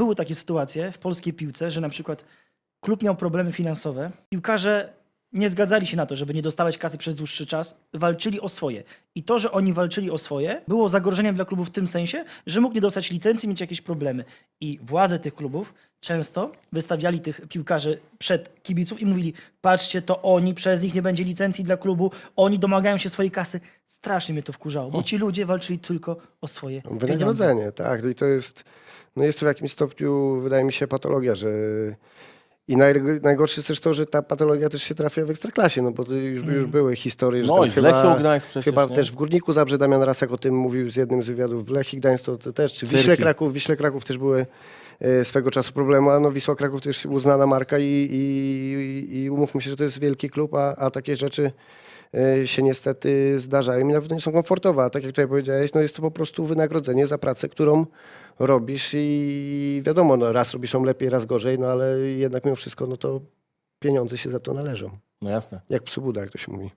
Były takie sytuacje w polskiej piłce, że na przykład klub miał problemy finansowe, piłkarze nie zgadzali się na to, żeby nie dostawać kasy przez dłuższy czas, walczyli o swoje. I to, że oni walczyli o swoje, było zagrożeniem dla klubu w tym sensie, że mógł nie dostać licencji, mieć jakieś problemy. I władze tych klubów często wystawiali tych piłkarzy przed kibiców i mówili: Patrzcie, to oni, przez nich nie będzie licencji dla klubu, oni domagają się swojej kasy. Strasznie mnie to wkurzało, bo ci ludzie walczyli tylko o swoje pieniądze. Wynagrodzenie, tak. I to jest, no jest to w jakimś stopniu, wydaje mi się, patologia, że i naj, najgorsze jest też to, że ta patologia też się trafia w ekstraklasie, no bo to już, już były historie, że No tam i z Lechią chyba, Gdańsk przecież, chyba nie? też w Górniku Zabrze Damian Rasak o tym mówił z jednym z wywiadów, w Lechii Gdańsk to, to też, czy w Cyrki. Wiśle Kraków, Wiśle Kraków też były e, swego czasu problemy, a no Wisła Kraków to już uznana marka i, i, i umówmy się, że to jest wielki klub, a, a takie rzeczy e, się niestety zdarzają i nawet nie są komfortowe. A tak jak tutaj powiedziałeś, no jest to po prostu wynagrodzenie za pracę, którą robisz i wiadomo, no raz robisz ją lepiej, raz gorzej, no ale jednak mimo wszystko, no to pieniądze się za to należą. No jasne. Jak psu Buda, jak to się mówi.